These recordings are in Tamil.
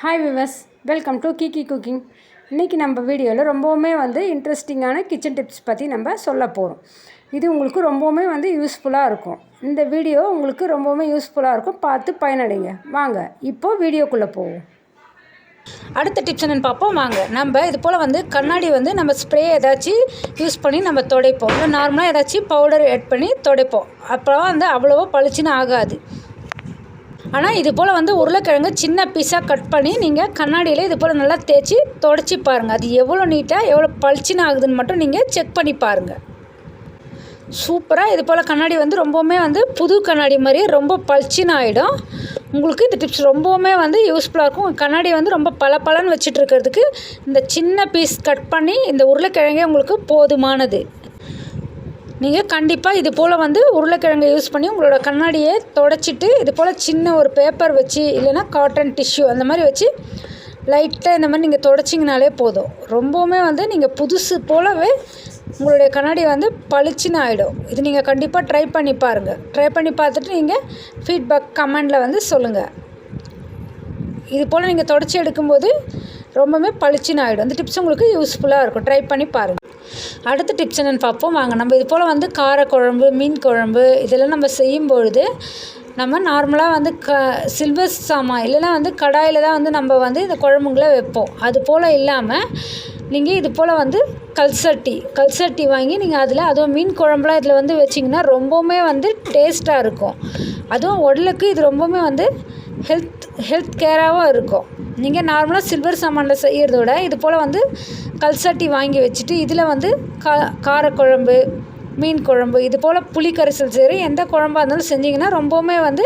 Hi viewers welcome to Kiki cooking இன்றைக்கி நம்ம வீடியோவில் ரொம்பவுமே வந்து இன்ட்ரெஸ்டிங்கான கிச்சன் டிப்ஸ் பற்றி நம்ம சொல்ல போகிறோம் இது உங்களுக்கு ரொம்பவுமே வந்து யூஸ்ஃபுல்லாக இருக்கும். இந்த வீடியோ உங்களுக்கு ரொம்பவுமே யூஸ்ஃபுல்லாக இருக்கும். பார்த்து பயனடைங்க. வாங்க இப்போது வீடியோக்குள்ளே போவோம். அடுத்த டிப்ஸ் என்னென்னு பார்ப்போம். வாங்க நம்ம இது போல் வந்து கண்ணாடி வந்து நம்ம ஸ்ப்ரே ஏதாச்சும் யூஸ் பண்ணி நம்ம துடைப்போம். இல்லை நார்மலாக ஏதாச்சும் பவுடர் ஆட் பண்ணி துடைப்போம். அப்புறம் வந்து அவ்வளோவா பளிச்சுன்னு ஆகாது. ஆனால் இது போல் வந்து உருளைக்கிழங்கு சின்ன பீஸாக கட் பண்ணி நீங்கள் கண்ணாடியில் இது போல் நல்லா தேய்ச்சி தொடச்சி பாருங்கள் அது எவ்வளோ நீட்டாக எவ்வளோ பளிச்சுன்னு ஆகுதுன்னு மட்டும் நீங்கள் செக் பண்ணி பாருங்கள் சூப்பராக இது போல் கண்ணாடி வந்து ரொம்பவுமே வந்து புது கண்ணாடி மாதிரி ரொம்ப பளிச்சின்னு ஆகிடும் உங்களுக்கு இந்த டிப்ஸ் ரொம்பவுமே வந்து யூஸ்ஃபுல்லாக இருக்கும். கண்ணாடி வந்து ரொம்ப பல பலன்னு வச்சுட்டு இருக்கிறதுக்கு இந்த சின்ன பீஸ் கட் பண்ணி இந்த உருளைக்கிழங்கே உங்களுக்கு போதுமானது. நீங்கள் கண்டிப்பாக இது போல் வந்து உருளைக்கிழங்கை யூஸ் பண்ணி உங்களோட கண்ணாடியை தொடச்சிட்டு இது போல் சின்ன ஒரு பேப்பர் வச்சு இல்லைன்னா காட்டன் டிஷ்யூ அந்த மாதிரி வச்சு லைட்டாக இந்த மாதிரி நீங்கள் தொடச்சிங்கனாலே போதும். ரொம்பவுமே வந்து நீங்கள் புதுசு போலவே உங்களுடைய கண்ணாடி வந்து பளிச்சுன்னு ஆகிடும் இது நீங்கள் கண்டிப்பாக ட்ரை பண்ணி பாருங்கள் ட்ரை பண்ணி பார்த்துட்டு நீங்கள் ஃபீட்பேக் கமெண்டில் வந்து சொல்லுங்கள் இது போல் நீங்கள் தொடச்சி எடுக்கும்போது ரொம்பவுமே பளிச்சுன்னு ஆகிடும் இந்த டிப்ஸ் உங்களுக்கு யூஸ்ஃபுல்லாக இருக்கும். ட்ரை பண்ணி பாருங்கள் அடுத்த டிப்ஸ் என்னென்னு பார்ப்போம். வாங்க நம்ம இது போல் வந்து காரக்குழம்பு மீன் குழம்பு இதெல்லாம் நம்ம செய்யும்பொழுது நம்ம நார்மலாக வந்து க சில்வர் சாமான் இல்லைனா வந்து கடாயில் தான் வந்து நம்ம வந்து இந்த குழம்புங்களை வைப்போம். அது போல் இல்லாமல் நீங்கள் இது போல் வந்து கல்சட்டி கல்சட்டி வாங்கி நீங்கள் அதில் அதுவும் மீன் குழம்புலாம் இதில் வந்து வச்சிங்கன்னா ரொம்பவுமே வந்து டேஸ்ட்டாக இருக்கும். அதுவும் உடலுக்கு இது ரொம்பவுமே வந்து ஹெல்த் ஹெல்த் கேராகவும் இருக்கும். நீங்கள் நார்மலாக சில்வர் சாமானில் செய்கிறதோட விட இது போல் வந்து கல்சட்டி வாங்கி வச்சுட்டு இதில் வந்து கா காரக்குழம்பு மீன் குழம்பு இது போல் புளி கரைசல் செய்கிற எந்த குழம்பாக இருந்தாலும் செஞ்சிங்கன்னா ரொம்பவுமே வந்து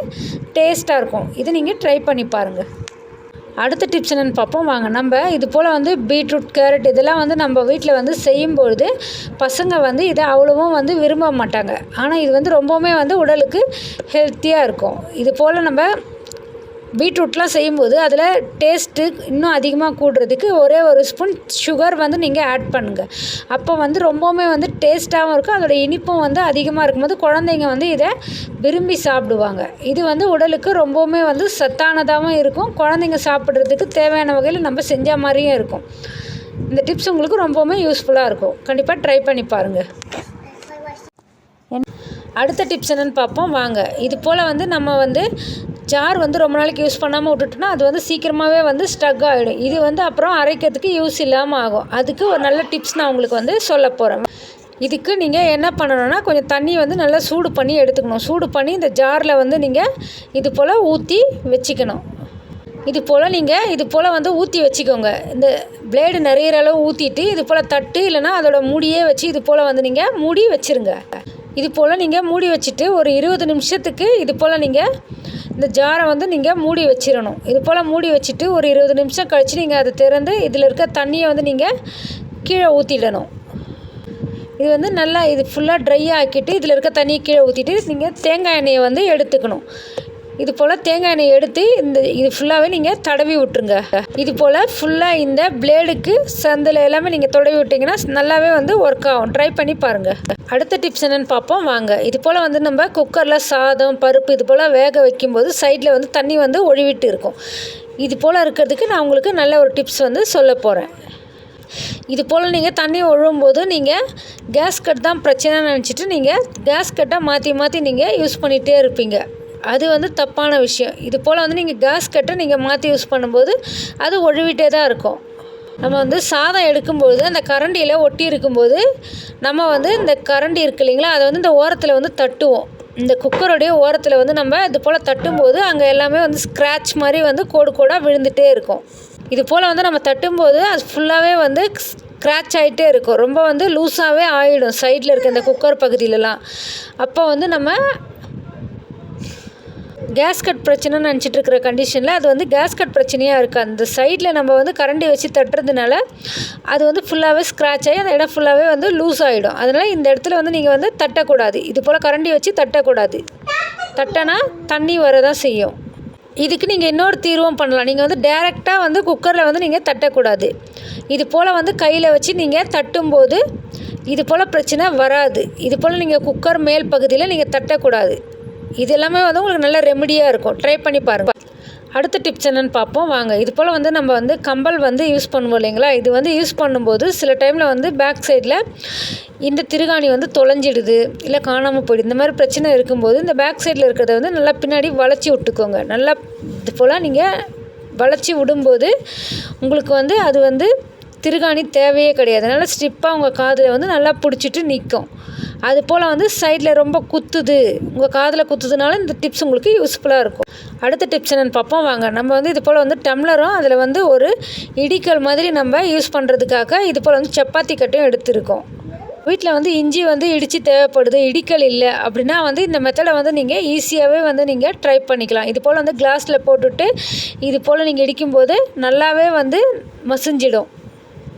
டேஸ்ட்டாக இருக்கும். இதை நீங்கள் ட்ரை பண்ணி பாருங்கள் அடுத்த டிப்ஸ் என்னென்னு பார்ப்போம். வாங்க நம்ம இது போல் வந்து பீட்ரூட் கேரட் இதெல்லாம் வந்து நம்ம வீட்டில் வந்து செய்யும்பொழுது பசங்க வந்து இதை அவ்வளோவும் வந்து விரும்ப மாட்டாங்க. ஆனால் இது வந்து ரொம்பவுமே வந்து உடலுக்கு ஹெல்த்தியாக இருக்கும். இது போல் நம்ம பீட்ரூட்லாம் செய்யும்போது அதில் டேஸ்ட்டு இன்னும் அதிகமாக கூடுறதுக்கு ஒரே ஒரு ஸ்பூன் சுகர் வந்து நீங்கள் ஆட் பண்ணுங்கள் அப்போ வந்து ரொம்பவுமே வந்து டேஸ்ட்டாகவும் இருக்கும் அதோட இனிப்பும் வந்து அதிகமாக இருக்கும்போது குழந்தைங்க வந்து இதை விரும்பி சாப்பிடுவாங்க. இது வந்து உடலுக்கு ரொம்பவுமே வந்து சத்தானதாகவும் இருக்கும். குழந்தைங்க சாப்பிட்றதுக்கு தேவையான வகையில் நம்ம செஞ்ச மாதிரியும் இருக்கும். இந்த டிப்ஸ் உங்களுக்கு ரொம்பவுமே யூஸ்ஃபுல்லாக இருக்கும். கண்டிப்பாக ட்ரை பண்ணி பாருங்கள் அடுத்த டிப்ஸ் என்னென்னு பார்ப்போம். வாங்க. இது போல் வந்து நம்ம வந்து ஜார் வந்து ரொம்ப நாளைக்கு யூஸ் பண்ணாமல் விட்டுட்டோன்னா அது வந்து சீக்கிரமாகவே வந்து ஸ்டக் ஆகிடும் இது வந்து அப்புறம் அரைக்கிறதுக்கு யூஸ் இல்லாமல் ஆகும். அதுக்கு ஒரு நல்ல டிப்ஸ் நான் உங்களுக்கு வந்து சொல்ல போகிறேன் இதுக்கு நீங்கள் என்ன பண்ணணும்னா கொஞ்சம் தண்ணி வந்து நல்லா சூடு பண்ணி எடுத்துக்கணும். சூடு பண்ணி இந்த ஜாரில் வந்து நீங்கள் இது போல் ஊற்றி வச்சுக்கணும். இது போல் நீங்கள் இது போல் வந்து ஊற்றி வச்சுக்கோங்க. இந்த பிளேடு நிறைய அளவு ஊற்றிட்டு இது போல் தட்டு இல்லைனா அதோட மூடியே வச்சு இது போல் வந்து நீங்கள் மூடி வச்சுருங்க. இது போல் நீங்கள் மூடி வச்சுட்டு ஒரு இருபது நிமிஷத்துக்கு இது போல் நீங்கள் இந்த ஜாரை வந்து நீங்கள் மூடி வச்சிடணும் இது போல் மூடி வச்சுட்டு ஒரு இருபது நிமிஷம் கழித்து நீங்கள் அதை திறந்து இதில் இருக்க தண்ணியை வந்து நீங்கள் கீழே ஊற்றிடணும் இது வந்து நல்லா இது ஃபுல்லாக ட்ரை ஆக்கிட்டு இதில் இருக்க தண்ணியை கீழே ஊற்றிட்டு நீங்கள் தேங்காய் எண்ணெயை வந்து எடுத்துக்கணும். இது போல் தேங்காய் எண்ணெய் எடுத்து இந்த இது ஃபுல்லாகவே நீங்கள் தடவி விட்ருங்க இது போல் ஃபுல்லாக இந்த பிளேடுக்கு சந்தில் எல்லாமே நீங்கள் தடவி விட்டிங்கன்னா நல்லாவே வந்து ஒர்க் ஆகும். ட்ரை பண்ணி பாருங்கள் அடுத்த டிப்ஸ் என்னென்னு பார்ப்போம். வாங்க. இது போல் வந்து நம்ம குக்கரில் சாதம் பருப்பு இது போல் வேக வைக்கும்போது சைடில் வந்து தண்ணி வந்து ஒழிவிட்டு இருக்கும். இது போல் இருக்கிறதுக்கு நான் உங்களுக்கு நல்ல ஒரு டிப்ஸ் வந்து சொல்ல போகிறேன் இது போல் நீங்கள் தண்ணி ஒழும்போது நீங்கள் கேஸ் கட் தான் பிரச்சனை நினச்சிட்டு நீங்கள் கேஸ் கட்டாக மாற்றி மாற்றி நீங்கள் யூஸ் பண்ணிகிட்டே இருப்பீங்க. அது வந்து தப்பான விஷயம். இது போல் வந்து நீங்கள் கேஸ் கட்டை நீங்கள் மாற்றி யூஸ் பண்ணும்போது அது ஒழுவிட்டே தான் இருக்கும். நம்ம வந்து சாதம் எடுக்கும்போது அந்த கரண்டியில் ஒட்டி இருக்கும்போது நம்ம வந்து இந்த கரண்டி இருக்கு இல்லைங்களா அதை வந்து இந்த ஓரத்தில் வந்து தட்டுவோம். இந்த குக்கருடைய ஓரத்தில் வந்து நம்ம இது போல் தட்டும்போது அங்கே எல்லாமே வந்து ஸ்க்ராட்ச் மாதிரி வந்து கோடு கோடாக விழுந்துகிட்டே இருக்கும். இது போல் வந்து நம்ம தட்டும்போது அது ஃபுல்லாகவே வந்து ஸ்க்ராட்ச் ஆகிட்டே இருக்கும். ரொம்ப வந்து லூஸாகவே ஆகிடும் சைடில் இருக்க இந்த குக்கர் பகுதியிலலாம். அப்போ வந்து நம்ம கேஸ் கட் பிரச்சனைன்னு நினச்சிட்டு இருக்கிற கண்டிஷனில் அது வந்து கேஸ் கட் பிரச்சனையாக இருக்குது அந்த சைடில் நம்ம வந்து கரண்டி வச்சு தட்டுறதுனால அது வந்து ஃபுல்லாகவே ஸ்க்ராட்ச் ஆகி அந்த இடம் ஃபுல்லாகவே வந்து லூஸ் ஆகிடும் அதனால் இந்த இடத்துல வந்து நீங்கள் வந்து தட்டக்கூடாது. இது போல் கரண்டி வச்சு தட்டக்கூடாது. தட்டனா தண்ணி வர தான் செய்யும். இதுக்கு நீங்கள் இன்னொரு தீர்வும் பண்ணலாம். நீங்கள் வந்து டேரெக்டாக வந்து குக்கரில் வந்து நீங்கள் தட்டக்கூடாது. இது போல் வந்து கையில் வச்சு நீங்கள் தட்டும்போது இது போல் பிரச்சனை வராது. இது போல் நீங்கள் குக்கர் மேல் பகுதியில் நீங்கள் தட்டக்கூடாது. இது எல்லாமே வந்து உங்களுக்கு நல்ல ரெமடியாக இருக்கும். ட்ரை பண்ணி பாருங்கள் அடுத்த டிப்ஸ் என்னென்னு பார்ப்போம். வாங்க. இது போல் வந்து நம்ம வந்து கம்பல் வந்து யூஸ் பண்ணுவோம் இல்லைங்களா? இது வந்து யூஸ் பண்ணும்போது சில டைமில் வந்து பேக் சைடில் இந்த திருகாணி வந்து தொலைஞ்சிடுது. இல்லை காணாமல் போயிடுது. இந்த மாதிரி பிரச்சனை இருக்கும்போது இந்த பேக் சைடில் இருக்கிறத வந்து நல்லா பின்னாடி வளைச்சி விட்டுக்கோங்க. நல்லா இது போல் நீங்கள் வளைச்சி விடும்போது உங்களுக்கு வந்து அது வந்து திருகாணி தேவையே கிடையாது. நல்லா ஸ்டிப்பாக உங்கள் காதில் வந்து நல்லா பிடிச்சிட்டு நிற்கும் அது போல் வந்து சைடில் ரொம்ப குத்துது. உங்கள் காதில் குத்துதுனால இந்த டிப்ஸ் உங்களுக்கு யூஸ்ஃபுல்லாக இருக்கும். அடுத்த டிப்ஸ் என்னென்னு பார்ப்போம். வாங்க நம்ம வந்து இது போல் வந்து டம்ளரும் அதில் வந்து ஒரு இடிக்கல் மாதிரி நம்ம யூஸ் பண்ணுறதுக்காக இது போல் வந்து சப்பாத்தி கட்டையும் எடுத்திருக்கோம். வீட்டில் வந்து இஞ்சி வந்து இடித்து தேவைப்படுது இடிக்கல் இல்லை அப்படின்னா வந்து இந்த மெத்தடை வந்து நீங்கள் ஈஸியாகவே வந்து நீங்கள் ட்ரை பண்ணிக்கலாம். இது போல் வந்து கிளாஸில் போட்டுட்டு இது போல் நீங்கள் இடிக்கும்போது நல்லாவே வந்து மசிஞ்சிடும்.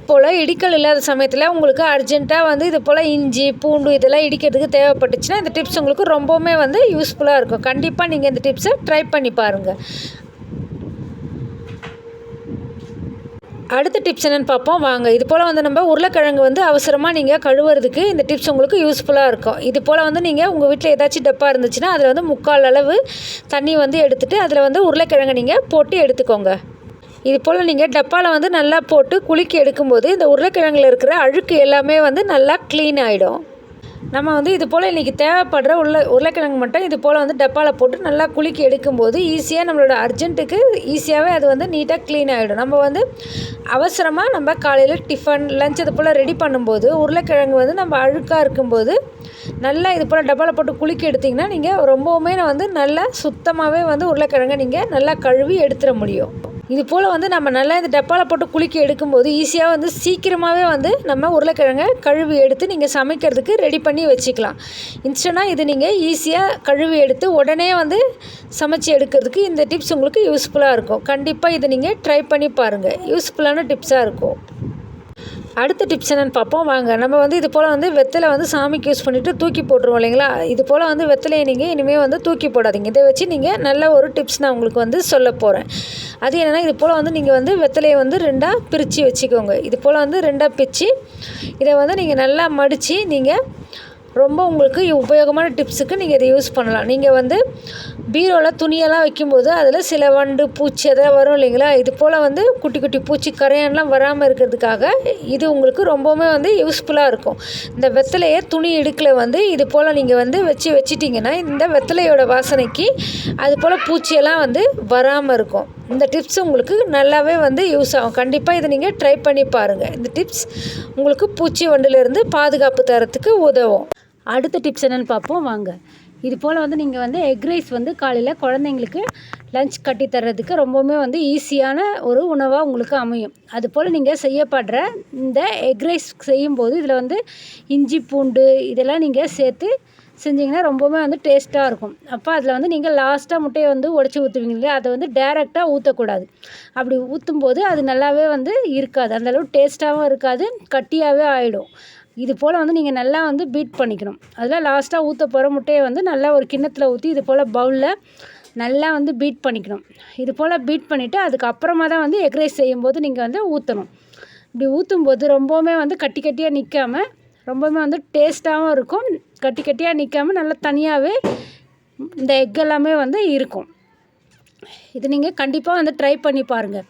போல் இடிக்கல் இல்லாத சமயத்தில் உங்களுக்கு அர்ஜென்ட்டாக வந்து இது போல் இஞ்சி பூண்டு இதெல்லாம் இடிக்கிறதுக்கு தேவைப்பட்டுச்சுன்னா இந்த டிப்ஸ் உங்களுக்கு ரொம்பவுமே வந்து யூஸ்ஃபுல்லாக இருக்கும். கண்டிப்பாக நீங்கள் இந்த டிப்ஸை ட்ரை பண்ணி பாருங்கள். அடுத்த டிப்ஸ் என்னென்னு பார்ப்போம். வாங்க இது போல் வந்து நம்ம உருளைக்கிழங்கு வந்து அவசரமாக நீங்கள் கழுவுறதுக்கு இந்த டிப்ஸ் உங்களுக்கு யூஸ்ஃபுல்லாக இருக்கும். இது போல் வந்து நீங்கள் உங்கள் வீட்டில் ஏதாச்சும் டப்பா இருந்துச்சுன்னா அதில் வந்து முக்கால் அளவு தண்ணி வந்து எடுத்துகிட்டு அதில் வந்து உருளைக்கிழங்கு நீங்கள் போட்டு எடுத்துக்கோங்க. இது போல் நீங்கள் டப்பாவில் வந்து நல்லா போட்டு குலுக்கி எடுக்கும்போது இந்த உருளைக்கிழங்கில் இருக்கிற அழுக்கு எல்லாமே வந்து நல்லா க்ளீன் ஆகிடும் நம்ம வந்து இது போல் இன்றைக்கி தேவைப்படுற உருளை உருளைக்கிழங்கு மட்டும் இது போல் வந்து டப்பாவில் போட்டு நல்லா குலுக்கி எடுக்கும்போது ஈஸியாக நம்மளோட அர்ஜென்ட்டுக்கு ஈஸியாகவே அது வந்து நீட்டாக க்ளீன் ஆகிடும் நம்ம வந்து அவசரமாக நம்ம காலையில் டிஃபன் லஞ்ச் இது போல் ரெடி பண்ணும்போது உருளைக்கிழங்கு வந்து நம்ம அழுக்காக இருக்கும்போது நல்லா இது போல் டப்பாவில் போட்டு குலுக்கி எடுத்திங்கன்னா நீங்கள் ரொம்பவுமே வந்து நல்லா சுத்தமாகவே வந்து உருளைக்கிழங்கை நீங்கள் நல்லா கழுவி எடுத்துட முடியும். இது போல் வந்து நம்ம நல்லா இந்த டப்பாவில் போட்டு குலுக்கி எடுக்கும்போது ஈஸியாக வந்து சீக்கிரமாகவே வந்து நம்ம உருளைக்கிழங்கை கழுவி எடுத்து நீங்கள் சமைக்கிறதுக்கு ரெடி பண்ணி வச்சுக்கலாம். இன்ஸ்டனாக இது நீங்கள் ஈஸியாக கழுவி எடுத்து உடனே வந்து சமைச்சு எடுக்கிறதுக்கு இந்த டிப்ஸ் உங்களுக்கு யூஸ்ஃபுல்லாக இருக்கும். கண்டிப்பாக இதை நீங்கள் ட்ரை பண்ணி பாருங்கள் யூஸ்ஃபுல்லான டிப்ஸாக இருக்கும். அடுத்த டிப்ஸ் என்னென்னு பார்ப்போம். வாங்க நம்ம வந்து இது போல் வந்து வெத்தலை வந்து சாமிக்கு யூஸ் பண்ணிவிட்டு தூக்கி போட்டுருவோம் இல்லைங்களா? இது போல் வந்து வெத்தலையை நீங்கள் இனிமேல் வந்து தூக்கி போடாதீங்க. இதை வச்சு நீங்கள் நல்ல ஒரு டிப்ஸ் நான் உங்களுக்கு வந்து சொல்ல போகிறேன் அது என்னென்னா இது போல் வந்து நீங்கள் வந்து வெத்தலையை வந்து ரெண்டாக பிரித்து வச்சுக்கோங்க. இது போல் வந்து ரெண்டாக பிரித்து இதை வந்து நீங்கள் நல்லா மடித்து நீங்கள் ரொம்ப உங்களுக்கு உபயோகமான டிப்ஸுக்கு நீங்கள் இதை யூஸ் பண்ணலாம். நீங்கள் வந்து பீரோவில் துணியெல்லாம் வைக்கும்போது அதில் சில வண்டு பூச்சி அதெல்லாம் வரும் இல்லைங்களா? இது போல் வந்து குட்டி குட்டி பூச்சி கரையான்லாம் வராமல் இருக்கிறதுக்காக இது உங்களுக்கு ரொம்பவுமே வந்து யூஸ்ஃபுல்லாக இருக்கும். இந்த வெத்தலையை துணி இடுக்கில் வந்து இது போல் நீங்கள் வந்து வச்சு வச்சிட்டிங்கன்னா இந்த வெத்தலையோட வாசனைக்கு அது போல் பூச்சியெல்லாம் வந்து வராமல் இருக்கும். இந்த டிப்ஸ் உங்களுக்கு நல்லாவே வந்து யூஸ் ஆகும். கண்டிப்பாக இதை நீங்கள் ட்ரை பண்ணி பாருங்கள் இந்த டிப்ஸ் உங்களுக்கு பூச்சி வண்டிலிருந்து பாதுகாப்பு தரத்துக்கு உதவும். அடுத்த டிப்ஸ் என்னென்னு பார்ப்போம். வாங்க. இது போல் வந்து நீங்கள் வந்து எக் ரைஸ் வந்து காலையில் குழந்தைங்களுக்கு லஞ்ச் கட்டி தர்றதுக்கு ரொம்பவுமே வந்து ஈஸியான ஒரு உணவாக உங்களுக்கு அமையும். அது போல் நீங்கள் செய்யப்படுற இந்த எக் ரைஸ் செய்யும்போது இதில் வந்து இஞ்சி பூண்டு இதெல்லாம் நீங்கள் சேர்த்து செஞ்சிங்கன்னா ரொம்பவுமே வந்து டேஸ்ட்டாக இருக்கும். அப்போ அதில் வந்து நீங்கள் லாஸ்ட்டாக முட்டையை வந்து உடச்சி ஊற்றுவீங்க இல்லையா? அதை வந்து டேரெக்டாக ஊற்றக்கூடாது அப்படி ஊற்றும்போது அது நல்லாவே வந்து இருக்காது. அந்தளவு டேஸ்ட்டாகவும் இருக்காது. கட்டியாகவே ஆகிடும் இது போல் வந்து நீங்கள் நல்லா வந்து பீட் பண்ணிக்கணும். அதில் லாஸ்ட்டாக ஊற்ற போகிற முட்டையை வந்து நல்லா ஒரு கிண்ணத்தில் ஊற்றி இது போல் பவுலில் நல்லா வந்து பீட் பண்ணிக்கணும். இது போல் பீட் பண்ணிவிட்டு அதுக்கப்புறமா தான் வந்து எக் ரைஸ் செய்யும்போது நீங்கள் வந்து ஊற்றணும் இப்படி ஊற்றும்போது ரொம்பவுமே வந்து கட்டி கட்டியாக நிற்காமல் ரொம்பவுமே வந்து டேஸ்ட்டாகவும் இருக்கும். கட்டி கட்டியாக நிற்காமல் நல்லா தனியாகவே இந்த எக் எல்லாமே வந்து இருக்கும். இது நீங்கள் கண்டிப்பாக வந்து ட்ரை பண்ணி பாருங்கள்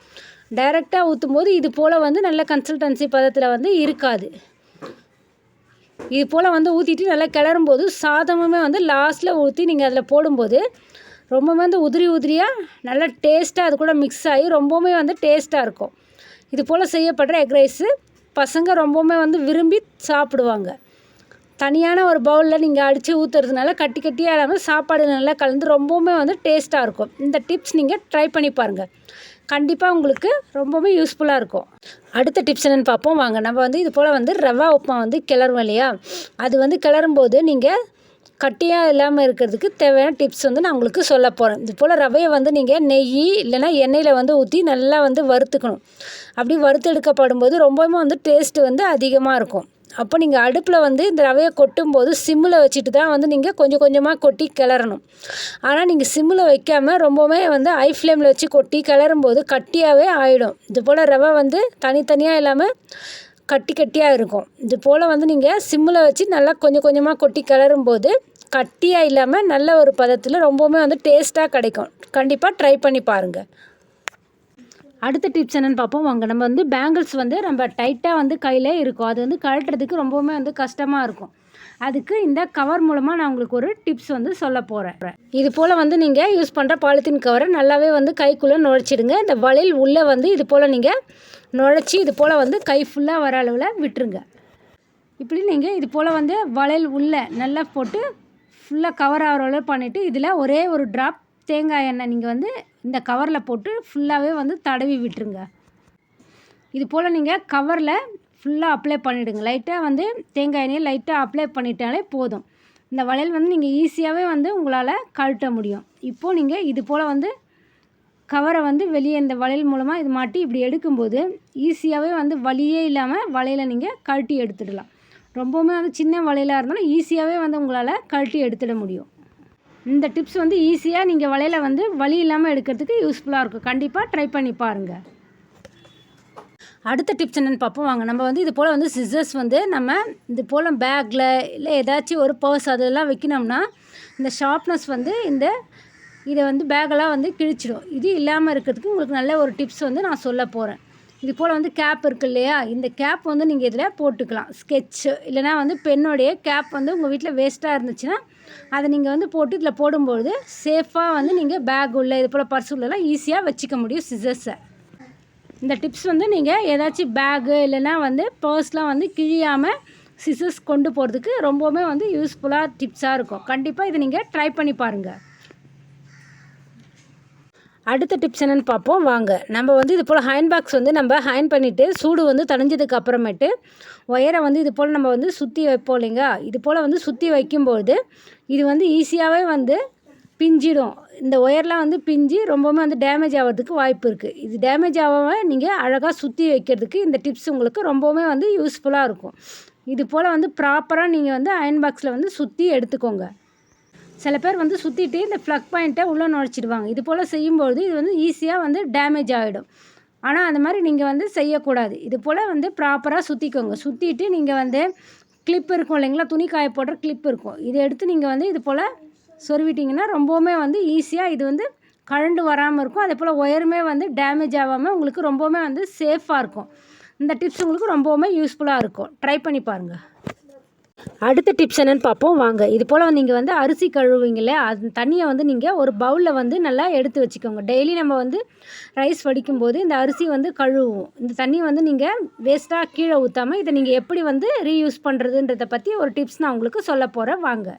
டைரெக்டாக ஊற்றும் போது இது போல் வந்து நல்ல கன்சல்டன்சி பதத்தில் வந்து இருக்காது. இது போல் வந்து ஊற்றிட்டு நல்லா கிளறும் போது சாதமுமே வந்து லாஸ்ட்டில் ஊற்றி நீங்கள் அதில் போடும்போது ரொம்பவுமே வந்து உதிரி உதிரியாக நல்லா டேஸ்ட்டாக அது கூட மிக்ஸ் ஆகி ரொம்பவுமே வந்து டேஸ்ட்டாக இருக்கும். இது போல் செய்யப்படுற எக் ரைஸு பசங்க ரொம்பவுமே வந்து விரும்பி சாப்பிடுவாங்க. தனியான ஒரு பவுலில் நீங்கள் அடித்து ஊற்றுறதுனால கட்டி கட்டியாக இல்லாமல் சாப்பாடு நல்லா கலந்து ரொம்பவுமே வந்து டேஸ்ட்டாக இருக்கும். இந்த டிப்ஸ் நீங்கள் ட்ரை பண்ணி பாருங்கள் கண்டிப்பாக உங்களுக்கு ரொம்பவே யூஸ்ஃபுல்லாக இருக்கும். அடுத்த டிப்ஸ் என்னென்னு பார்ப்போம். வாங்க நம்ம வந்து இது போல் வந்து ரவா உப்புமா வந்து கிளறுவோம் இல்லையா? அது வந்து கிளறும்போது நீங்கள் கட்டியாக இல்லாமல் இருக்கிறதுக்கு தேவையான டிப்ஸ் வந்து நான் உங்களுக்கு சொல்ல போகிறேன் இது போல் ரவையை வந்து நீங்கள் நெய் இல்லைனா எண்ணெயில் வந்து ஊற்றி நல்லா வந்து வறுத்துக்கணும். அப்படி வறுத்தெடுக்கப்படும் போது ரொம்பவுமே வந்து டேஸ்ட்டு வந்து அதிகமாக இருக்கும். அப்போ நீங்கள் அடுப்பில் வந்து இந்த ரவையை கொட்டும்போது சிம்மில் வச்சுட்டு தான் வந்து நீங்கள் கொஞ்சம் கொஞ்சமாக கொட்டி கிளறணும். ஆனால் நீங்கள் சிம்மில் வைக்காமல் ரொம்பவுமே வந்து ஹை ஃப்ளேமில் வச்சு கொட்டி கிளறும்போது கட்டியாகவே ஆகிடும் இது போல் ரவை வந்து தனித்தனியாக இல்லாமல் கட்டி கட்டியாக இருக்கும். இது போல் வந்து நீங்கள் சிம்மில் வச்சு நல்லா கொஞ்சம் கொஞ்சமாக கொட்டி கிளறும் போது கட்டியாக இல்லாமல் நல்ல ஒரு பதத்தில் ரொம்பவுமே வந்து டேஸ்ட்டாக கிடைக்கும். கண்டிப்பாக ட்ரை பண்ணி பாருங்கள் அடுத்த டிப்ஸ் என்னென்னு பார்ப்போம். வாங்க நம்ம வந்து பேங்கிள்ஸ் வந்து நம்ம டைட்டாக வந்து கையில் இருக்கும். அது வந்து கழட்டுறதுக்கு ரொம்பவுமே வந்து கஷ்டமாக இருக்கும். அதுக்கு இந்த கவர் மூலமாக நான் உங்களுக்கு ஒரு டிப்ஸ் வந்து சொல்ல போகிறேன் இது போல் வந்து நீங்கள் யூஸ் பண்ணுற பாலித்தீன் கவரை நல்லாவே வந்து கைக்குள்ளே நுழைச்சிடுங்க. இந்த வளையல் உள்ளே வந்து இது போல் நீங்கள் நுழைச்சி இது போல் வந்து கை ஃபுல்லாக வர அளவில் விட்டுருங்க. இப்படி நீங்கள் இது போல் வந்து வளையல் உள்ளே நல்லா போட்டு ஃபுல்லாக கவர் ஆகிற அளவு பண்ணிவிட்டு இதில் ஒரே ஒரு ட்ராப் தேங்காய் எண்ணெய் நீங்கள் வந்து இந்த கவரில் போட்டு ஃபுல்லாகவே வந்து தடவி விட்டுருங்க. இது போல் நீங்கள் கவரில் ஃபுல்லாக அப்ளை பண்ணிவிடுங்க லைட்டாக வந்து தேங்காய் எண்ணெயை லைட்டாக அப்ளை பண்ணிட்டாலே போதும். இந்த வளையல் வந்து நீங்கள் ஈஸியாகவே வந்து உங்களால் கழட்ட முடியும். இப்போது நீங்கள் இது போல் வந்து கவரை வந்து வெளியே இந்த வளையல் மூலமாக இது மாட்டி இப்படி எடுக்கும்போது ஈஸியாகவே வந்து வலியே இல்லாமல் வளையலை நீங்கள் கழட்டி எடுத்துடலாம். ரொம்பவுமே வந்து சின்ன வளையலாக இருந்தாலும் ஈஸியாகவே வந்து உங்களால் கழட்டி எடுத்துட முடியும். இந்த டிப்ஸ் வந்து ஈஸியாக நீங்கள் வளையல வந்து வலி இல்லாமல் எடுக்கிறதுக்கு யூஸ்ஃபுல்லாக இருக்கும். கண்டிப்பாக ட்ரை பண்ணி பாருங்கள் அடுத்த டிப்ஸ் என்னென்னு பார்ப்போம். வாங்க நம்ம வந்து இது போல் வந்து சிசர்ஸ் வந்து நம்ம இது போல் பேக்கில் இல்லை ஏதாச்சும் ஒரு பர்ஸ் அதெல்லாம் வைக்கணும்னா இந்த ஷார்ப்னஸ் வந்து இந்த இதை வந்து பேக்கெல்லாம் வந்து கிழிச்சிடும். இது இல்லாமல் இருக்கிறதுக்கு உங்களுக்கு நல்ல ஒரு டிப்ஸ் வந்து நான் சொல்ல போகிறேன் இது போல் வந்து கேப் இருக்கு இல்லையா? இந்த கேப் வந்து நீங்கள் இதில் போட்டுக்கலாம். ஸ்கெட்சு இல்லைனா வந்து பெண்ணுடைய கேப் வந்து உங்கள் வீட்டில் வேஸ்ட்டாக இருந்துச்சுன்னா அதை நீங்கள் வந்து போட்டு இதில் போடும்பொழுது சேஃபாக வந்து நீங்கள் பேக் உள்ள இது போல் பர்ஸ் உள்ளலாம் ஈஸியாக வச்சுக்க முடியும் சிசர்ஸை இந்த டிப்ஸ் வந்து நீங்கள் ஏதாச்சும் பேகு இல்லைன்னா வந்து பர்ஸ்லாம் வந்து கிழியாமல் சிசர்ஸ் கொண்டு போகிறதுக்கு ரொம்பவுமே வந்து யூஸ்ஃபுல்லாக டிப்ஸாக இருக்கும். கண்டிப்பாக இதை நீங்கள் ட்ரை பண்ணி பாருங்கள் அடுத்த டிப்ஸ் என்னென்னு பார்ப்போம். வாங்க. நம்ம வந்து இது போல் ஹேண்ட் பாக்ஸ் வந்து நம்ம ஹேண்ட் பண்ணிவிட்டு சூடு வந்து தணிஞ்சதுக்கு அப்புறமேட்டு ஒயரை வந்து இது போல் நம்ம வந்து சுற்றி வைப்போம் இல்லைங்க இது போல் வந்து சுற்றி வைக்கும்போது இது வந்து ஈஸியாகவே வந்து பிஞ்சிடும். இந்த ஒயர்லாம் வந்து பிஞ்சு ரொம்பவுமே வந்து டேமேஜ் ஆகிறதுக்கு வாய்ப்பு இருக்குது இது டேமேஜ் ஆகாமல் நீங்கள் அழகாக சுற்றி வைக்கிறதுக்கு இந்த டிப்ஸ் உங்களுக்கு ரொம்பவுமே வந்து யூஸ்ஃபுல்லாக இருக்கும். இது போல் வந்து ப்ராப்பராக நீங்கள் வந்து அயன் பாக்ஸில் வந்து சுற்றி எடுத்துக்கோங்க. சில பேர் வந்து சுற்றிட்டு இந்த ப்ளக் பாயிண்ட்டை உள்ளே நுழைச்சிடுவாங்க. இது போல் செய்யும்பொழுது இது வந்து ஈஸியாக வந்து டேமேஜ் ஆகிடும் ஆனால் அந்த மாதிரி நீங்கள் வந்து செய்யக்கூடாது. இது போல் வந்து ப்ராப்பராக சுற்றிக்கோங்க சுற்றிட்டு நீங்கள் வந்து கிளிப் இருக்கும் இல்லைங்களா? துணி காய போடுற கிளிப் இருக்கும். இதை எடுத்து நீங்கள் வந்து இது போல் சொருவிட்டிங்கன்னா ரொம்பவுமே வந்து ஈஸியாக இது வந்து கழண்டு வராமல் இருக்கும். அதே போல் ஒயருமே வந்து டேமேஜ் ஆகாமல் உங்களுக்கு ரொம்பவுமே வந்து சேஃபாக இருக்கும். இந்த டிப்ஸ் உங்களுக்கு ரொம்பவுமே யூஸ்ஃபுல்லாக இருக்கும். ட்ரை பண்ணி பாருங்கள் அடுத்த டிப்ஸ் என்னென்னு பார்ப்போம். வாங்க. இது போல் நீங்கள் வந்து அரிசி கழுவுவீங்களே அது தண்ணியை வந்து நீங்கள் ஒரு பவுலில் வந்து நல்லா எடுத்து வச்சுக்கோங்க. டெய்லி நம்ம வந்து ரைஸ் வடிக்கும்போது இந்த அரிசி வந்து கழுவுவோம். இந்த தண்ணியை வந்து நீங்கள் வேஸ்ட்டாக கீழே ஊற்றாமல் இதை நீங்கள் எப்படி வந்து ரீயூஸ் பண்ணுறதுன்றதை பற்றி ஒரு டிப்ஸ் நான் உங்களுக்கு சொல்ல போகிறேன் வாங்க.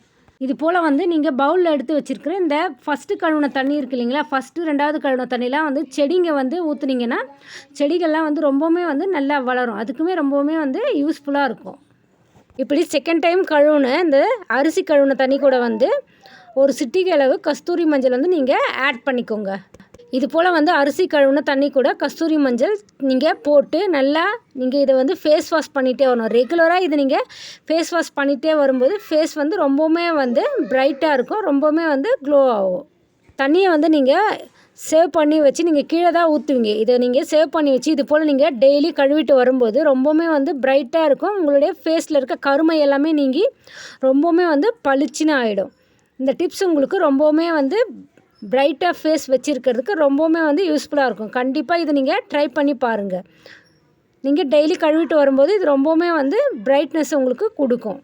இது போல் வந்து நீங்கள் பவுலில் எடுத்து வச்சுருக்கிற இந்த ஃபஸ்ட்டு கழுவுன தண்ணி இருக்கு இல்லைங்களா? ஃபஸ்ட்டு ரெண்டாவது கழுவுன தண்ணிலாம் வந்து செடிங்க வந்து ஊற்றுனீங்கன்னா செடிகள்லாம் வந்து ரொம்பவுமே வந்து நல்லா வளரும். அதுக்குமே ரொம்பவுமே வந்து யூஸ்ஃபுல்லாக இருக்கும். இப்படி செகண்ட் டைம் கழுவுன இந்த அரிசி கழுவுன தண்ணி கூட வந்து ஒரு சிட்டிகை அளவு கஸ்தூரி மஞ்சள் வந்து நீங்கள் ஆட் பண்ணிக்கோங்க. இது போல் வந்து அரிசி கழுவுன தண்ணி கூட கஸ்தூரி மஞ்சள் நீங்கள் போட்டு நல்லா நீங்கள் இதை வந்து ஃபேஸ் வாஷ் பண்ணிகிட்டே வரணும். ரெகுலராக இது நீங்கள் ஃபேஸ் வாஷ் பண்ணிகிட்டே வரும்போது ஃபேஸ் வந்து ரொம்பவுமே வந்து ப்ரைட்டாக இருக்கும். ரொம்பவுமே வந்து க்ளோ ஆகும். தண்ணியை வந்து நீங்கள் சேவ் பண்ணி வச்சு நீங்கள் கீழே தான் ஊற்றுவீங்க இதை நீங்கள் சேவ் பண்ணி வச்சு இது போல் நீங்கள் டெய்லி கழுவிட்டு வரும்போது ரொம்பவுமே வந்து பிரைட்டாக இருக்கும். உங்களுடைய ஃபேஸில் இருக்க கருமை எல்லாமே நீங்கி ரொம்பவுமே வந்து பளிச்சுன்னு ஆகிடும் இந்த டிப்ஸ் உங்களுக்கு ரொம்பவுமே வந்து பிரைட்டாக ஃபேஸ் வச்சுருக்கிறதுக்கு ரொம்பவுமே வந்து யூஸ்ஃபுல்லாக இருக்கும். கண்டிப்பாக இதை நீங்கள் ட்ரை பண்ணி பாருங்கள் நீங்கள் டெய்லி கழுவிட்டு வரும்போது இது ரொம்பவுமே வந்து பிரைட்னஸ் உங்களுக்கு கொடுக்கும்.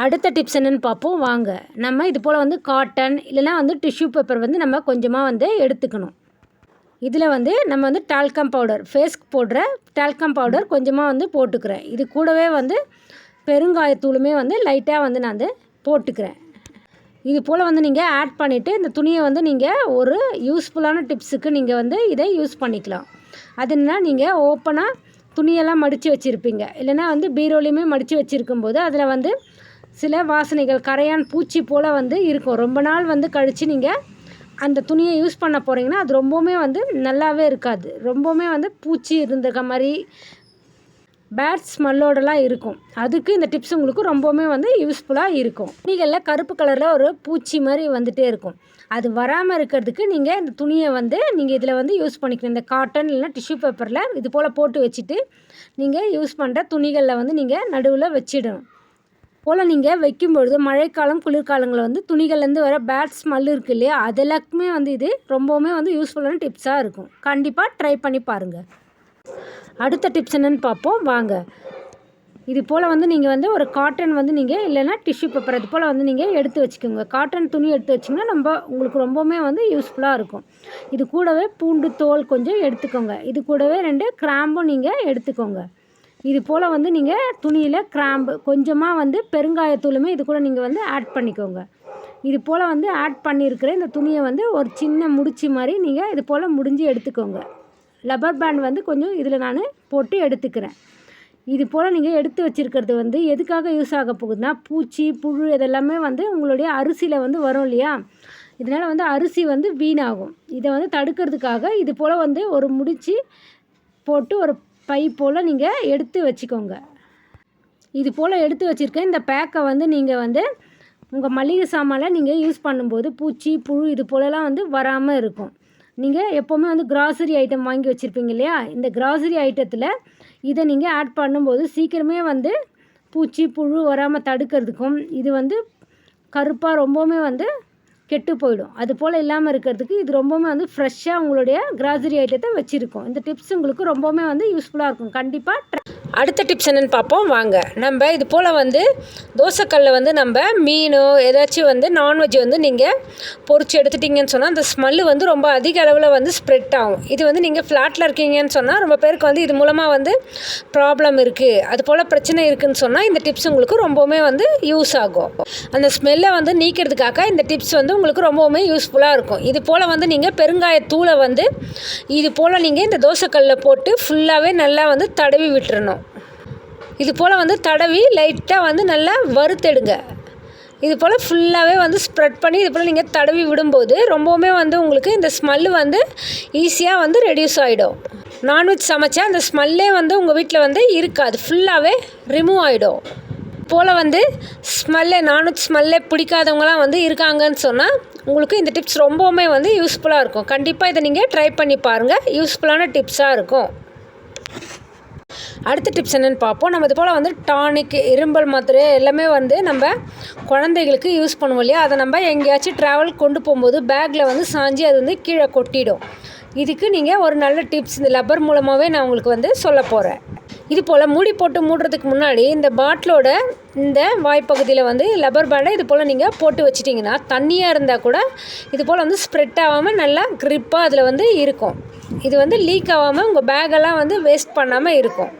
அடுத்த டிப்ஸ் என்னென்னு பார்ப்போம். வாங்க. நம்ம இது போல் வந்து காட்டன் இல்லைனா வந்து டிஷ்யூ பேப்பர் வந்து நம்ம கொஞ்சமாக வந்து எடுத்துக்கணும். இதில் வந்து நம்ம வந்து டால்கம் பவுடர் ஃபேஸ்க்கு போடுற டால்கம் பவுடர் கொஞ்சமாக வந்து போட்டுக்கிறேன். இது கூடவே வந்து பெருங்காயத்தூளுமே வந்து லைட்டாக வந்து நான் வந்து போட்டுக்கிறேன். இது போல் வந்து நீங்கள் ஆட் பண்ணிவிட்டு இந்த துணியை வந்து நீங்கள் ஒரு யூஸ்ஃபுல்லான டிப்ஸுக்கு நீங்கள் வந்து இதை யூஸ் பண்ணிக்கலாம். அது என்ன நீங்கள் ஓப்பனாக துணியெல்லாம் மடித்து வச்சுருப்பீங்க. இல்லைனா வந்து பீரோலையுமே மடித்து வச்சுருக்கும்போது அதில் வந்து சில வாசனைகள் கரையான் பூச்சி போல் வந்து இருக்கும். ரொம்ப நாள் வந்து கழித்து நீங்கள் அந்த துணியை யூஸ் பண்ண போகிறீங்கன்னா அது ரொம்பவுமே வந்து நல்லாவே இருக்காது. ரொம்பவுமே வந்து பூச்சி இருந்திருக்க மாதிரி பேட் ஸ்மெல்லோடலாம் இருக்கும். அதுக்கு இந்த டிப்ஸ் உங்களுக்கு ரொம்பவுமே வந்து யூஸ்ஃபுல்லாக இருக்கும். துணிகளில் கருப்பு கலரில் ஒரு பூச்சி மாதிரி வந்துகிட்டே இருக்கும். அது வராமல் இருக்கிறதுக்கு நீங்கள் இந்த துணியை வந்து நீங்கள் இதில் வந்து யூஸ் பண்ணிக்கணும். இந்த காட்டன் இல்லைனா டிஷ்யூ பேப்பரில் இது போல் போட்டு வச்சுட்டு நீங்கள் யூஸ் பண்ணுற துணிகளில் வந்து நீங்கள் நடுவில் வச்சிடணும். போல் நீங்கள் வைக்கும்பொழுது மழைக்காலம் குளிர்காலங்களில் வந்து துணிகள்லேருந்து வர பேட் ஸ்மெல் இருக்குது இல்லையா? அது எல்லாத்துக்குமே வந்து இது ரொம்பவுமே வந்து யூஸ்ஃபுல்லான டிப்ஸாக இருக்கும். கண்டிப்பாக ட்ரை பண்ணி பாருங்கள் அடுத்த டிப்ஸ் என்னென்னு பார்ப்போம் வாங்க. இது போல் வந்து நீங்கள் வந்து ஒரு காட்டன் வந்து நீங்கள் இல்லைன்னா டிஷ்யூ பேப்பர் இது போல் வந்து நீங்கள் எடுத்து வச்சுக்கோங்க. காட்டன் துணி எடுத்து வச்சிங்கன்னா நம்ம உங்களுக்கு ரொம்பவுமே வந்து யூஸ்ஃபுல்லாக இருக்கும். இது கூடவே பூண்டு தோல் கொஞ்சம் எடுத்துக்கோங்க. இது கூடவே ரெண்டு கிராம்பும் நீங்கள் எடுத்துக்கோங்க. இது போல் வந்து நீங்கள் துணியில் கிராம்பு கொஞ்சமாக வந்து பெருங்காயத்தூளுமே இது கூட நீங்கள் வந்து ஆட் பண்ணிக்கோங்க. இது போல் வந்து ஆட் பண்ணியிருக்கிற இந்த துணியை வந்து ஒரு சின்ன முடிச்சு மாதிரி நீங்கள் இது போல் முடிஞ்சு எடுத்துக்கோங்க. லப்பர் பேண்ட் வந்து கொஞ்சம் இதில் நான் போட்டு எடுத்துக்கிறேன். இது போல் நீங்கள் எடுத்து வச்சுருக்கிறது வந்து எதுக்காக யூஸ் ஆக போகுதுன்னா பூச்சி புழு இதெல்லாமே வந்து உங்களுடைய அரிசியில் வந்து வரும் இல்லையா? இதனால் வந்து அரிசி வந்து வீணாகும். இதை வந்து தடுக்கிறதுக்காக இது போல் வந்து ஒரு முடிச்சு போட்டு ஒரு பை போல் நீங்கள் எடுத்து வச்சுக்கோங்க. இது போல் எடுத்து வச்சுருக்க இந்த பேக்கை வந்து நீங்கள் வந்து உங்கள் மளிகை சாமானில் நீங்கள் யூஸ் பண்ணும்போது பூச்சி புழு இது போலலாம் வந்து வராமல் இருக்கும். நீங்கள் எப்போவுமே வந்து கிராசரி ஐட்டம் வாங்கி வச்சுருப்பீங்க இல்லையா? இந்த கிராசரி ஐட்டத்தில் இதை நீங்கள் ஆட் பண்ணும்போது சீக்கிரமே வந்து பூச்சி புழு வராமல் தடுக்கிறதுக்கும் இது வந்து கருப்பாக ரொம்பவுமே வந்து கெட்டு போயிடும். அது போல் இல்லாமல் இருக்கிறதுக்கு இது ரொம்பவுமே வந்து ஃப்ரெஷ்ஷாக உங்களுடைய கிராசரி ஐட்டத்தை வச்சுருக்கோம். இந்த டிப்ஸ் உங்களுக்கு ரொம்பவுமே வந்து யூஸ்ஃபுல்லாக இருக்கும். கண்டிப்பாக அடுத்த டிப்ஸ் என்னென்னு பார்ப்போம். வாங்க. நம்ம இது போல் வந்து தோசைக்கல்லில் வந்து நம்ம மீனோ ஏதாச்சும் வந்து நான்வெஜ் வந்து நீங்கள் பொறிச்சு எடுத்துட்டிங்கன்னு சொன்னால் அந்த ஸ்மெல்லு வந்து ரொம்ப அதிக அளவில் வந்து ஸ்ப்ரெட் ஆகும். இது வந்து நீங்கள் ஃப்ளாட்டில் இருக்கீங்கன்னு சொன்னால் ரொம்ப பேருக்கு வந்து இது மூலமாக வந்து ப்ராப்ளம் இருக்குது அது போல் பிரச்சனை இருக்குதுன்னு சொன்னால் இந்த டிப்ஸ் உங்களுக்கு ரொம்பவுமே வந்து யூஸ் ஆகும். அந்த ஸ்மெல்லை வந்து நீக்கிறதுக்காக இந்த டிப்ஸ் வந்து உங்களுக்கு ரொம்பவுமே யூஸ்ஃபுல்லாக இருக்கும். இது போல் வந்து நீங்கள் பெருங்காயத்தூளை வந்து இது போல் நீங்கள் இந்த தோசைக்கல்லில் போட்டு ஃபுல்லாகவே நல்லா வந்து தடவி விட்டுறணும். இது போல் வந்து தடவி லைட்டாக வந்து நல்லா வறுத்தெடுங்க. இது போல் ஃபுல்லாகவே வந்து ஸ்ப்ரெட் பண்ணி இது போல் நீங்கள் தடவி விடும்போது ரொம்பவுமே வந்து உங்களுக்கு இந்த ஸ்மெல்லு வந்து ஈஸியாக வந்து ரெடியூஸ் ஆகிடும் நான்வெஜ் சமைச்சா அந்த ஸ்மெல்லே வந்து உங்கள் வீட்டில் வந்து இருக்காது. ஃபுல்லாகவே ரிமூவ் ஆகிடும் போல் வந்து ஸ்மெல்லே நான்வெஜ் ஸ்மெல்லே பிடிக்காதவங்களாம் வந்து இருக்காங்கன்னு சொன்னால் உங்களுக்கு இந்த டிப்ஸ் ரொம்பவுமே வந்து யூஸ்ஃபுல்லாக இருக்கும். கண்டிப்பாக இதை நீங்கள் ட்ரை பண்ணி பாருங்கள் யூஸ்ஃபுல்லான டிப்ஸாக இருக்கும். அடுத்த டிப்ஸ் என்னென்னு பார்ப்போம். நம்ம இது போல் வந்து டானிக் இரும்பல் மாத்திரை எல்லாமே வந்து நம்ம குழந்தைகளுக்கு யூஸ் பண்ணுவோம் இல்லையா? அதை நம்ம எங்கேயாச்சும் ட்ராவல் கொண்டு போகும்போது பேக்கில் வந்து சாஞ்சி அது வந்து கீழே கொட்டிடும். இதுக்கு நீங்கள் ஒரு நல்ல டிப்ஸ் இந்த லப்பர் மூலமாகவே நான் உங்களுக்கு வந்து சொல்ல போகிறேன் இது போல் மூடி போட்டு மூடுறதுக்கு முன்னாடி இந்த பாட்டிலோட இந்த வாய்ப்பகுதியில் வந்து லப்பர் பேண்டை இது போல் நீங்கள் போட்டு வச்சிட்டிங்கன்னா தண்ணியாக இருந்தால் கூட இது போல் வந்து ஸ்ப்ரெட் ஆகாமல் நல்லா க்ரிப்பாக அதில் வந்து இருக்கும். இது வந்து லீக் ஆகாமல் உங்கள் பேக்கெல்லாம் வந்து வேஸ்ட் பண்ணாமல் இருக்கும்.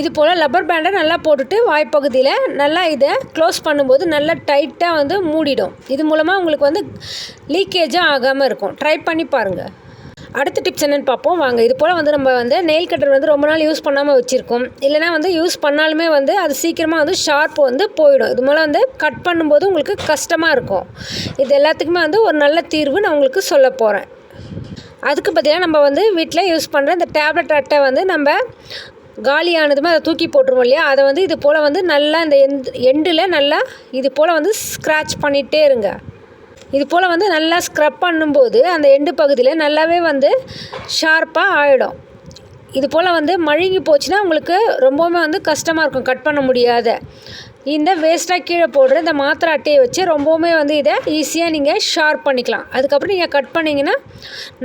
இது போல் லப்பர் பேண்டை நல்லா போட்டுட்டு வாய்ப்பகுதியில் நல்லா இதை க்ளோஸ் பண்ணும்போது நல்லா டைட்டாக வந்து மூடிடும். இது மூலமாக உங்களுக்கு வந்து லீக்கேஜும் ஆகாமல் இருக்கும். ட்ரை பண்ணி பாருங்கள் அடுத்த டிப்ஸ் என்னென்னு பார்ப்போம். வாங்க இது போல் வந்து நம்ம வந்து நெயில் கட்டர் வந்து ரொம்ப நாள் யூஸ் பண்ணாமல் வச்சுருக்கோம். இல்லைனா வந்து யூஸ் பண்ணாலுமே வந்து அது சீக்கிரமாக வந்து ஷார்ப் வந்து போயிடும். இது மூலம் வந்து கட் பண்ணும்போது உங்களுக்கு கஷ்டமாக இருக்கும். இது எல்லாத்துக்குமே வந்து ஒரு நல்ல தீர்வு நான் உங்களுக்கு சொல்ல போகிறேன் அதுக்கு பதிலாக நம்ம வந்து வீட்டில் யூஸ் பண்ணுற இந்த டேப்லெட் அட்டை வந்து நம்ம காலியானதுமே அதை தூக்கி போட்டுருவோம் இல்லையா? அதை வந்து இது போல் வந்து நல்லா இந்த எண்ட் எண்டில் நல்லா இது போல் வந்து ஸ்க்ராட்ச் பண்ணிகிட்டே இருங்க. இது போல் வந்து நல்லா ஸ்க்ரப் பண்ணும்போது அந்த எண்டு பகுதியில் நல்லாவே வந்து ஷார்ப்பாக ஆகிடும் இது போல் வந்து மழுங்கி போச்சுன்னா உங்களுக்கு ரொம்பவுமே வந்து கஷ்டமாக இருக்கும் கட் பண்ண முடியாத. இந்த வேஸ்ட்டாக கீழே போடுற இந்த மாத்திரை அட்டையை வச்சு ரொம்பவுமே வந்து இதை ஈஸியாக நீங்கள் ஷார்ப் பண்ணிக்கலாம். அதுக்கப்புறம் நீங்கள் கட் பண்ணிங்கன்னா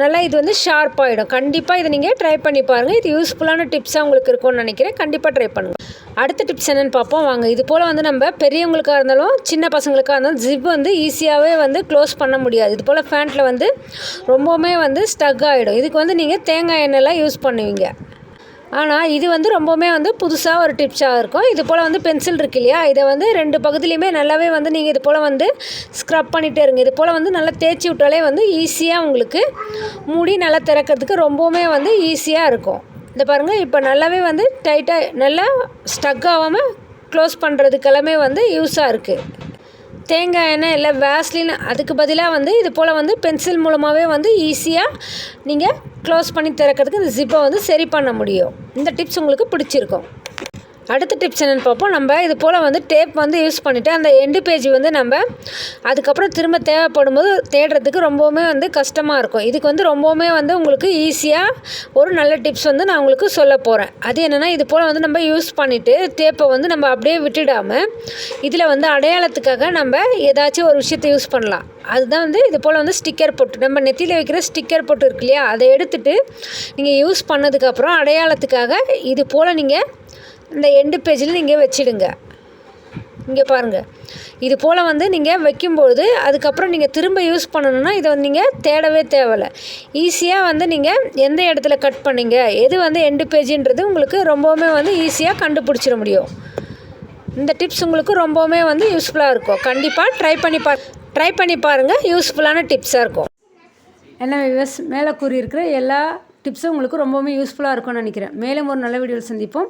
நல்லா இது வந்து ஷார்ப் ஆகிடும் கண்டிப்பாக இதை நீங்கள் ட்ரை பண்ணி பாருங்கள் இது யூஸ்ஃபுல்லான டிப்ஸாக உங்களுக்கு இருக்கும்னு நினைக்கிறேன். கண்டிப்பாக ட்ரை பண்ணுங்கள் அடுத்த டிப்ஸ் என்னென்னு பார்ப்போம். வாங்க இது போல் வந்து நம்ம பெரியவங்களுக்காக இருந்தாலும் சின்ன பசங்களுக்காக இருந்தாலும் ஜிப் வந்து ஈஸியாகவே வந்து க்ளோஸ் பண்ண முடியாது. இது போல் ஃபேண்ட்டில் வந்து ரொம்பவுமே வந்து ஸ்டக் ஆகிடும் இதுக்கு வந்து நீங்கள் தேங்காய் எண்ணெய்லாம் யூஸ் பண்ணுவீங்க. ஆனால் இது வந்து ரொம்பவுமே வந்து புதுசாக ஒரு டிப்ஸாக இருக்கும். இது போல் வந்து பென்சில் இருக்கு இல்லையா? இதை வந்து ரெண்டு பகுதியிலையுமே நல்லாவே வந்து நீங்கள் இது போல் வந்து ஸ்க்ரப் பண்ணிகிட்டே இருங்க. இது போல் வந்து நல்லா தேய்ச்சி விட்டாலே வந்து ஈஸியாக உங்களுக்கு மூடி நல்லா திறக்கிறதுக்கு ரொம்பவுமே வந்து ஈஸியாக இருக்கும். இந்த பாருங்கள் இப்போ நல்லாவே வந்து டைட்டாக நல்லா ஸ்டக் ஆகாமல் க்ளோஸ் பண்ணுறதுக்கெல்லாமே வந்து யூஸாக இருக்குது தேங்காய் எண்ணெய் இல்லை வேஸ்லின் அதுக்கு பதிலாக வந்து இது போல் வந்து பென்சில் மூலமாகவே வந்து ஈஸியாக நீங்கள் க்ளோஸ் பண்ணி திறக்கிறதுக்கு இந்த ஜிப்பை வந்து சரி பண்ண முடியும். இந்த டிப்ஸ் உங்களுக்கு பிடிச்சிருக்கும். அடுத்த டிப்ஸ் என்னென்னு பார்ப்போம். நம்ம இது போல் வந்து டேப் வந்து யூஸ் பண்ணிவிட்டு அந்த எண்டு பேஜ் வந்து நம்ம அதுக்கப்புறம் திரும்ப தேவைப்படும் போது தேடுறதுக்கு ரொம்பவுமே வந்து கஷ்டமாக இருக்கும். இதுக்கு வந்து ரொம்பவுமே வந்து உங்களுக்கு ஈஸியாக ஒரு நல்ல டிப்ஸ் வந்து நான் உங்களுக்கு சொல்ல போகிறேன் அது என்னென்னா இது போல் வந்து நம்ம யூஸ் பண்ணிவிட்டு டேப்பை வந்து நம்ம அப்படியே விட்டுடாமல் இதில் வந்து அடையாளத்துக்காக நம்ம ஏதாச்சும் ஒரு விஷயத்தை யூஸ் பண்ணலாம். அதுதான் வந்து இது போல் வந்து ஸ்டிக்கர் போட்டு நம்ம நெத்தியில் வைக்கிற ஸ்டிக்கர் போட்டு இருக்கு இல்லையா? அதை எடுத்துகிட்டு நீங்கள் யூஸ் பண்ணதுக்கப்புறம் அடையாளத்துக்காக இது போல் நீங்கள் இந்த எண்டு பேஜில் நீங்கள் வச்சிடுங்க. இங்கே பாருங்கள் இது போல் வந்து நீங்கள் வைக்கும்பொழுது அதுக்கப்புறம் நீங்கள் திரும்ப யூஸ் பண்ணணுன்னா இதை வந்து நீங்கள் தேடவே தேவையில்லை. ஈஸியாக வந்து நீங்கள் எந்த இடத்துல கட் பண்ணீங்க எது வந்து எண்டு பேஜின்றது உங்களுக்கு ரொம்பவுமே வந்து ஈஸியாக கண்டுபிடிச்சிட முடியும். இந்த டிப்ஸ் உங்களுக்கு ரொம்பவுமே வந்து யூஸ்ஃபுல்லாக இருக்கும். கண்டிப்பாக ட்ரை பண்ணி பா ட்ரை பண்ணி பாருங்கள் யூஸ்ஃபுல்லான டிப்ஸாக இருக்கும். என்ன விவஸ் மேலே கூறியிருக்கிற எல்லா டிப்ஸும் உங்களுக்கு ரொம்பவுமே யூஸ்ஃபுல்லாக இருக்கும்னு நினைக்கிறேன். மேலும் ஒரு நல்ல வீடியோவில் சந்திப்போம்.